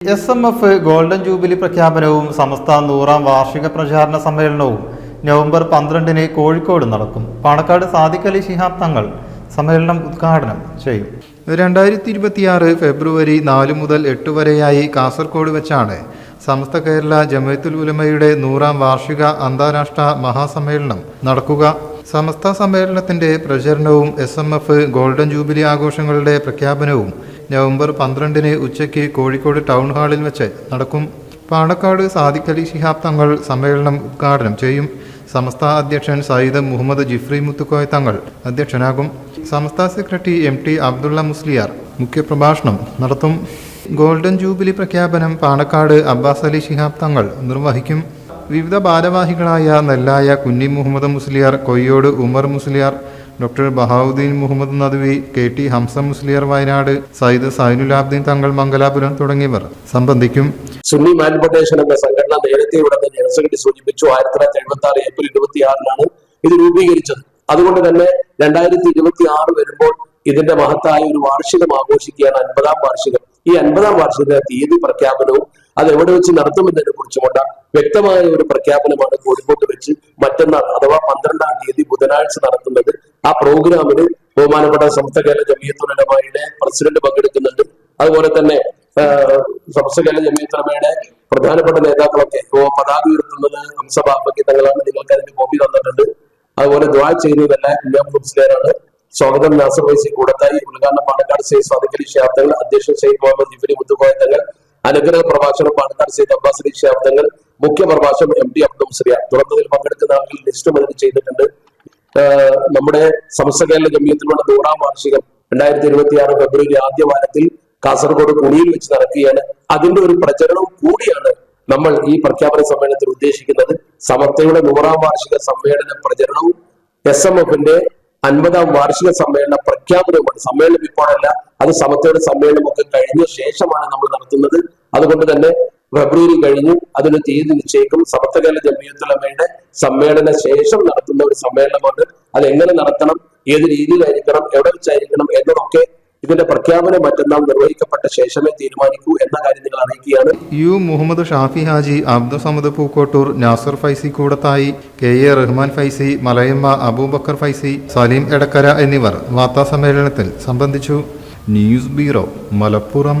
S M F golden jubilee പ്രഖ്യാപനവും സമസ്ത നൂറാം വാർഷിക പ്രചാരണ സമ്മേളനവും നവംബർ പന്ത്രണ്ടിന് കോഴിക്കോട് നടക്കും. പാണക്കാട് സാദിഖലി ശിഹാബ് തങ്ങൾ സമ്മേളനം ഉദ്ഘാടനം ചെയ്യും. രണ്ടായിരത്തി ഇരുപത്തിയാറ് ഫെബ്രുവരി നാല് മുതൽ എട്ട് വരെയായി കാസർഗോഡ് വെച്ചാണ് സമസ്ത കേരള ജമയത്തുൽ ഉലമയുടെ നൂറാം വാർഷിക അന്താരാഷ്ട്ര മഹാസമ്മേളനം നടക്കുക. സമസ്ത സമ്മേളനത്തിന്റെ പ്രചരണവും S M F golden jubilee ആഘോഷങ്ങളുടെ പ്രഖ്യാപനവും നവംബർ പന്ത്രണ്ടിന് ഉച്ചയ്ക്ക് കോഴിക്കോട് ടൗൺ ഹാളിൽ വെച്ച് നടക്കും. പാണക്കാട് സാദിഖലി ശിഹാബ് തങ്ങൾ സമ്മേളനം ഉദ്ഘാടനം ചെയ്യും. സമസ്ത അധ്യക്ഷൻ Sayyid Muhammad Jifri Muthukoya Thangal അധ്യക്ഷനാകും. Samastha secretary M T Abdulla Musliyar മുഖ്യപ്രഭാഷണം നടത്തും. ഗോൾഡൻ ജൂബിലി പ്രഖ്യാപനം പാണക്കാട് അബ്ബാസ് അലി ശിഹാബ് തങ്ങൾ നിർവഹിക്കും. വിവിധ ഭാരവാഹികളായ Nellaya Kunhi Muhammad Musliyar Koyyode Umar Musliyar doctor Bahauddeen Muhammad Nadvi K T Hamza Musliyar Wayanad Sayyid Zainulabideen Thangal Mangalapuram തുടങ്ങിയവർ. സംബന്ധിക്കും സുന്നി മാനിഫെസ്റ്റേഷൻ എന്ന സംഘടന നേരത്തെ ഇവിടെ തന്നെ സെക്രട്ടറി സൂചിപ്പിച്ചു ആയിരത്തി തൊള്ളായിരത്തി എഴുപത്തി ആറ് ഏപ്രിൽ ഇരുപത്തി ആറിനാണ് ഇത് രൂപീകരിച്ചത്. അതുകൊണ്ട് തന്നെ രണ്ടായിരത്തി ഇരുപത്തി ആറ് വരുമ്പോൾ ഇതിന്റെ മഹത്തായ ഒരു വാർഷികം ആഘോഷിക്കുകയാണ് അൻപതാം വാർഷികം. ഈ അൻപതാം വാർഷിക തീയതി പ്രഖ്യാപനവും അത് എവിടെ വെച്ച് നടത്തുമെന്നതിനെ കുറിച്ചുമുള്ള വ്യക്തമായ ഒരു പ്രഖ്യാപനമാണ് കോഴിക്കോട്ട് വെച്ച് മറ്റന്നാൾ അഥവാ പന്ത്രണ്ടാം തീയതി ബുധനാഴ്ച നടത്തുന്നത്. ആ പ്രോഗ്രാമിന് ബഹുമാനപ്പെട്ട സംസ്ഥ കേരള ജമിയത്തുലമായുടെ പ്രസിഡന്റ് പങ്കെടുക്കുന്നുണ്ട്. അതുപോലെ തന്നെ സംസ്ഥ കേരള ജമിയത്തുലമയുടെ പ്രധാനപ്പെട്ട നേതാക്കളൊക്കെ പതാക ഉയർത്തുന്നത് ഹംസബാബയ്ക്ക് തങ്ങളാണ്. നിങ്ങൾക്ക് അതിന്റെ കോപ്പി തന്നിട്ടുണ്ട്. അതുപോലെ ദ്വാ ചെയ്യുന്നതെല്ലാം കുഞ്ഞാമ്പ് മുസ്ലിയാരാണ് സ്വാഗതം നാസർ വൈസി കൂടത്തായി ഉദ്ഘാടനം പാണക്കാട് സൈ സ്വാദിഖലി ഷാബ്ദങ്ങൾ അധ്യക്ഷൻ ഷെയ്ഖ് മുഹമ്മദ് ജിബിരി മുത്തുകോയ തങ്ങൾ അനുഗ്രഹ പ്രഭാഷണം പാണക്കാട് സെയ്ദ് അബ്ബാസ് അലി ഷാബ്ദങ്ങൾ മുഖ്യ പ്രഭാഷണം എം ടി അബ്ദുൾ മുസ്ലിയാർ. തുറന്നതിൽ പങ്കെടുക്കുന്ന ആളുകൾ ലിസ്റ്റും അതിന് ചെയ്തിട്ടുണ്ട്. നമ്മുടെ സമസ്ത കേരള ജമ്മിയത്തിലുള്ള നൂറാം വാർഷികം രണ്ടായിരത്തി ഇരുപത്തി ആറ് ഫെബ്രുവരി ആദ്യ വാരത്തിൽ കാസർഗോഡ് കുണിയിൽ വെച്ച് നടക്കുകയാണ്. അതിന്റെ ഒരു പ്രചരണവും കൂടിയാണ് നമ്മൾ ഈ പ്രഖ്യാപന സമ്മേളനത്തിൽ ഉദ്ദേശിക്കുന്നത്. സമസ്തയുടെ നൂറാം വാർഷിക സമ്മേളന പ്രചരണവും എസ് എം എഫിന്റെ അൻപതാം വാർഷിക സമ്മേളന പ്രഖ്യാപനവുമാണ്. സമ്മേളനം ഇപ്പോഴല്ല അത് സമത്തയുടെ സമ്മേളനമൊക്കെ കഴിഞ്ഞ ശേഷമാണ് നമ്മൾ നടത്തുന്നത്. അതുകൊണ്ട് തന്നെ ഫെബ്രുവരി കഴിഞ്ഞു അതിന് തീയതി നിശ്ചയിക്കും. സമത്വകാല ജമിയത്തുലമയുടെ സമ്മേളന ശേഷം നടത്തുന്ന ഒരു സമ്മേളനമാണ്. അത് എങ്ങനെ നടത്തണം ഏത് രീതിയിലായിരിക്കണം എവിടെ വെച്ചായിരിക്കണം എന്നതൊക്കെ ഇതിന്റെ പ്രഖ്യാപനം മറ്റന്നാൾ നിർവഹിക്കപ്പെട്ട ശേഷമേ തീരുമാനിക്കൂ എന്ന കാര്യം നിങ്ങൾ അറിയിക്കുകയാണ്. U Muhammad Shafi Haji Abdul Samad Pookkottur Nasar Faizy Koodathayi K A Rahman Faizy Malayamma Abubakar Faizy Saleem Edakkara എന്നിവർ വാർത്താ സമ്മേളനത്തിൽ സംബന്ധിച്ചു. News bureau Malappuram.